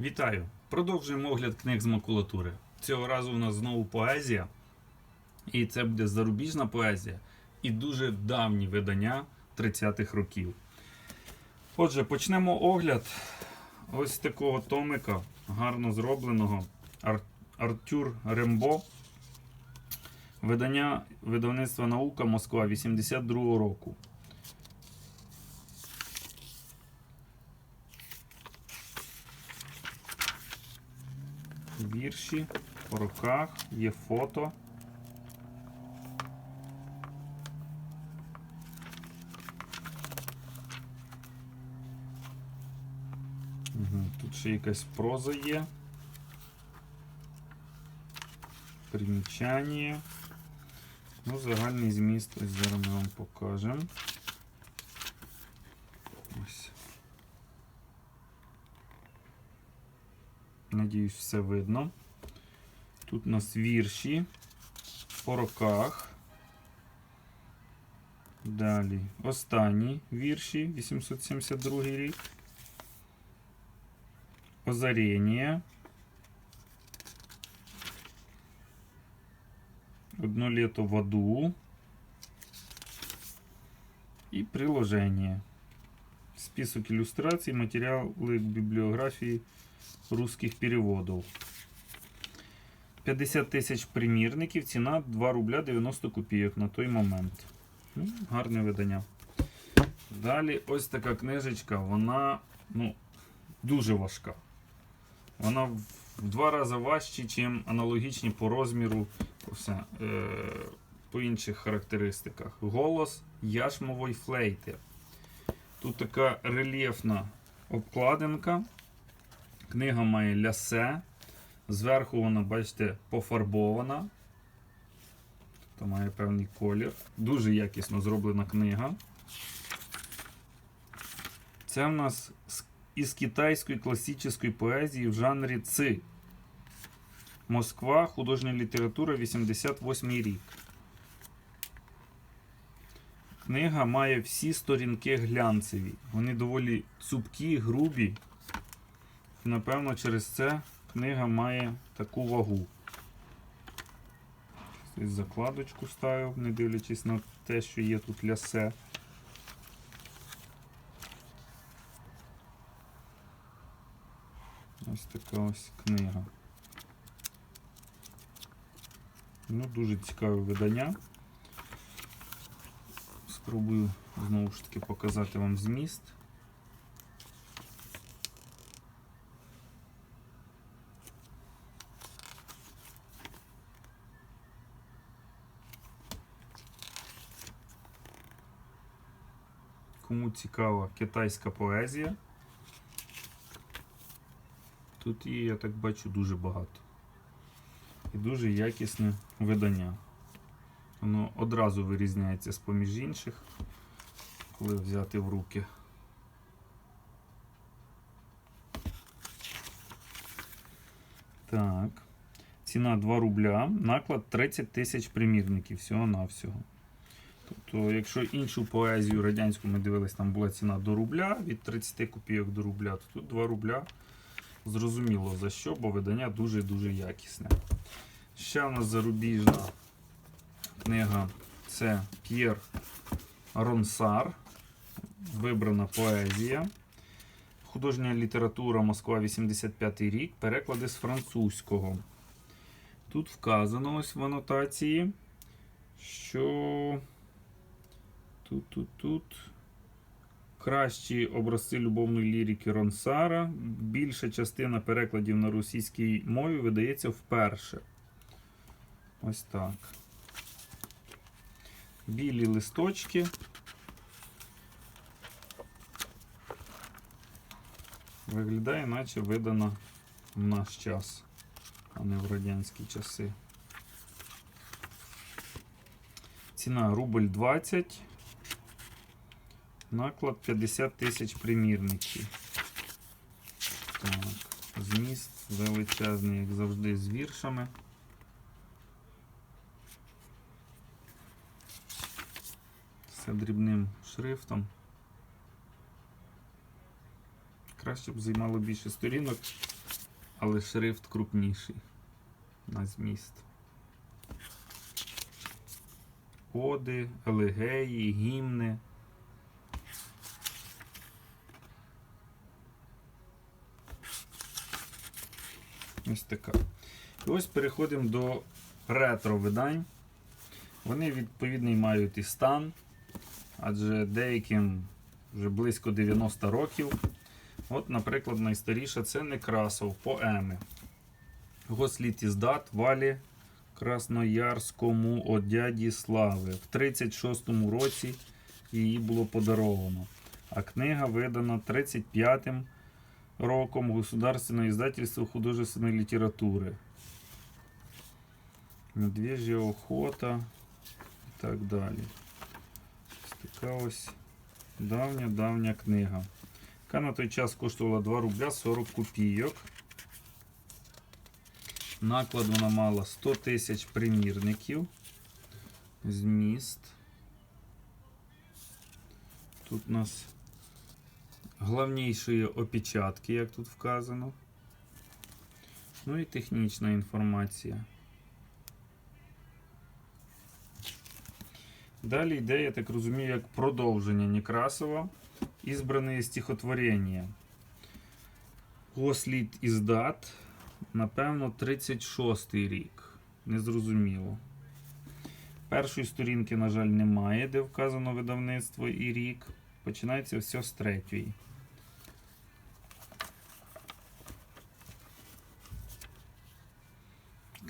Вітаю! Продовжуємо огляд книг з макулатури. Цього разу у нас знову поезія. І це буде зарубіжна поезія і дуже давні видання 30-х років. Отже, почнемо огляд ось такого томика, гарно зробленого Ар- Артюр Рембо. Видання видавництва Наука Москва 82 року. Вірші по руках, є фото. Тут ще якась проза є. Примічання. Ну, загальний зміст ось зараз ми вам покажемо. Надіюсь, все видно. Тут у нас вірші по роках. Далі останні вірші, 872 рік. Озарення. Одно лето в аду. І приложення. Список иллюстраций, материалы к библиографии Русских переводів. 50 тисяч примірників, ціна 2 рубля 90 копійок на той момент. Ну, гарне видання. Далі ось така книжечка, вона ну, дуже важка. Вона в два рази важча, ніж аналогічні по розміру, все, е, по інших характеристиках. Голос яшмової флейти. Тут така рельєфна обкладинка. Книга має лясе. Зверху вона, бачите, пофарбована. Тобто має певний колір. Дуже якісно зроблена книга. Це в нас із китайської класичної поезії в жанрі ци. Москва, художня література, 88 рік. Книга має всі сторінки глянцеві. Вони доволі цупкі, грубі. І, напевно, через це книга має таку вагу. Закладочку ставив, не дивлячись на те, що є тут лясе. Ось така ось книга. Ну, дуже цікаве видання. Спробую знову ж таки показати вам зміст. Кому цікава китайська поезія, тут її, я так бачу, дуже багато. І дуже якісне видання. Воно одразу вирізняється з поміж інших, коли взяти в руки. Так. Ціна 2 рубля, наклад 30 тисяч примірників всього-навсього. Тобто, якщо іншу поезію радянську ми дивились, там була ціна до рубля, від 30 копійок до рубля, то тут 2 рубля. Зрозуміло за що, бо видання дуже-дуже якісне. Ще у нас зарубіжна книга це П'єр Ронсар. Вибрана поезія. Художня література Москва 85 рік. Переклади з французького. Тут вказано ось в анотації, що тут, тут, тут. Кращі образці любовної лірики Ронсара. Більша частина перекладів на російській мові видається вперше. Ось так. Білі листочки. Виглядає, наче видано в наш час, а не в радянські часи. Ціна рубль 20. Наклад 50 тисяч примірників. Так, зміст величезний, як завжди, з віршами. Все дрібним шрифтом. Краще б займало більше сторінок. але шрифт крупніший на зміст. Оди, елегеї, гімни. Ось така. І ось переходимо до ретро видань. Вони відповідний мають і стан, адже деяким вже близько 90 років. От, наприклад, найстаріша це Некрасов, поеми. Госліт іздат Валі Красноярському от дяді Слави. В 36-му році її було подаровано. А книга видана 35-м роком Государственное издательство художественной літератури. Медвежья охота і так далі. Така ось давня-давня книга. Яка на той час коштувала 2 рубля 40 копійок. Наклад вона мала 100 тисяч примірників. Зміст. Тут у нас головнішої опечатки, як тут вказано. Ну і технічна інформація. Далі йде, я так розумію, як продовження Некрасова. Ізбрані стихотворення. Гослід іздат. Напевно, 36 рік. Незрозуміло. Першої сторінки, на жаль, немає, де вказано видавництво і рік. Починається все з третьої.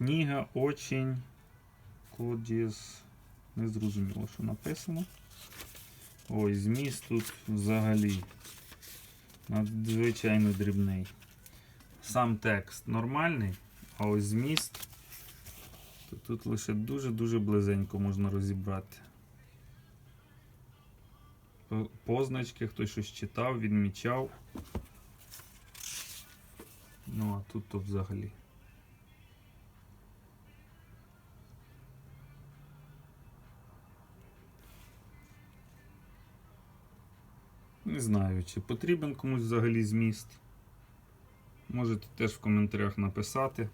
Книга очень кодіс. Не зрозуміло, що написано. Ой, зміст тут взагалі надзвичайно дрібний. Сам текст нормальний, а ось зміст, то тут лише дуже-дуже близенько можна розібрати. Позначки, хтось щось читав, відмічав. Ну, а тут то взагалі. Не знаю, чи потрібен комусь взагалі зміст. Можете теж в коментарях написати.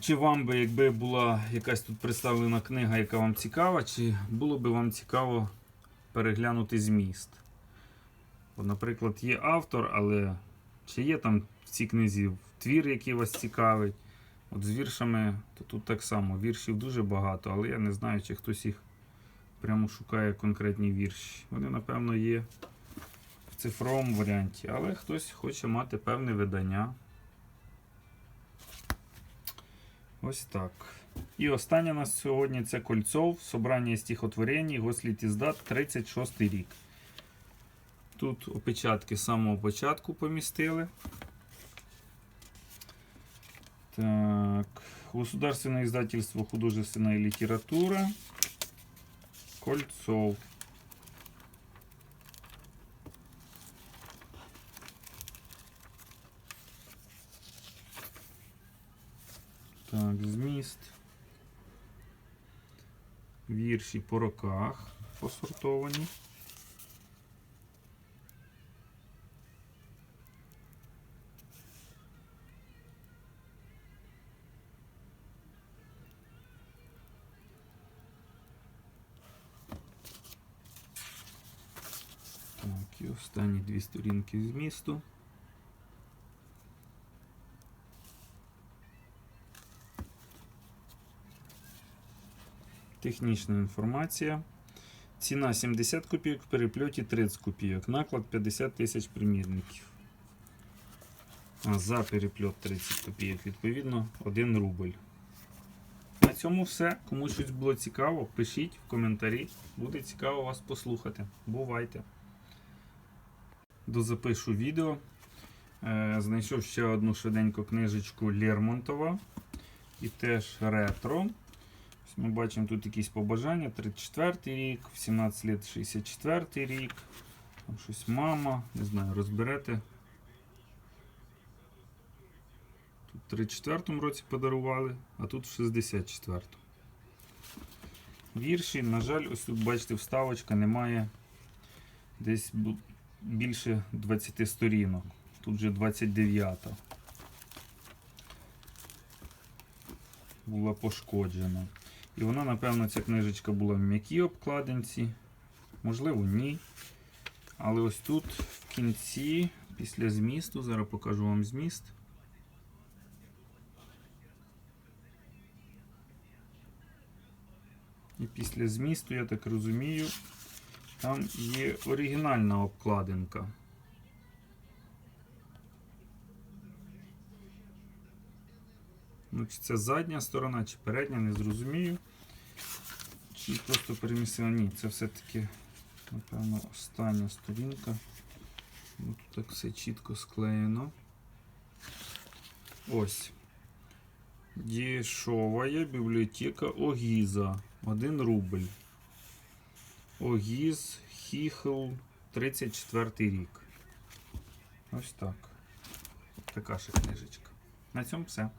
Чи вам би, якби була якась тут представлена книга, яка вам цікава, чи було би вам цікаво переглянути зміст? От, наприклад, є автор, але чи є там в цій книзі твір, який вас цікавить? От з віршами, то тут так само. Віршів дуже багато, але я не знаю, чи хтось їх прямо шукає конкретні вірші. Вони, напевно, є цифровому варіанті, але хтось хоче мати певне видання. Ось так. І останнє у нас сьогодні це Кольцов, Собрання стихотворень, Госліт іздат, 36 рік. Тут опечатки з самого початку помістили. Так. Государственное издательство художественная литература. Кольцов. Так, зміст. Вірші по роках посортовані. Останні дві сторінки змісту. Технічна інформація. Ціна 70 копійок, в перепльоті 30 копійок. Наклад 50 тисяч примірників. А за перепльот 30 копійок, відповідно, 1 рубль. На цьому все. Кому щось було цікаво, пишіть в коментарі. Буде цікаво вас послухати. Бувайте! Дозапишу відео. Е, Знайшов ще одну швиденьку книжечку Лермонтова. І теж ретро. Ми бачимо тут якісь побажання. 34 рік, в 17 лет 64 рік. Там щось мама, не знаю, розберете. Тут в 34-му році подарували, а тут в 64-му. Вірші, на жаль, ось тут бачите, вставочка немає десь більше 20 сторінок. Тут вже 29-та. була пошкоджена. І вона, напевно, ця книжечка була в м'якій обкладинці. Можливо, ні. Але ось тут в кінці, після змісту, зараз покажу вам зміст. І після змісту, я так розумію, там є оригінальна обкладинка. Ну, чи це задня сторона, чи передня, не зрозумію. Чи просто перемістила. Ні, це все-таки, напевно, остання сторінка. Ну, Тут так все чітко склеєно. Ось. Дешевая библиотека Огіза. 1 рубль. Огіз Хіхл 34 рік. Ось так. Така ще книжечка. На цьому все.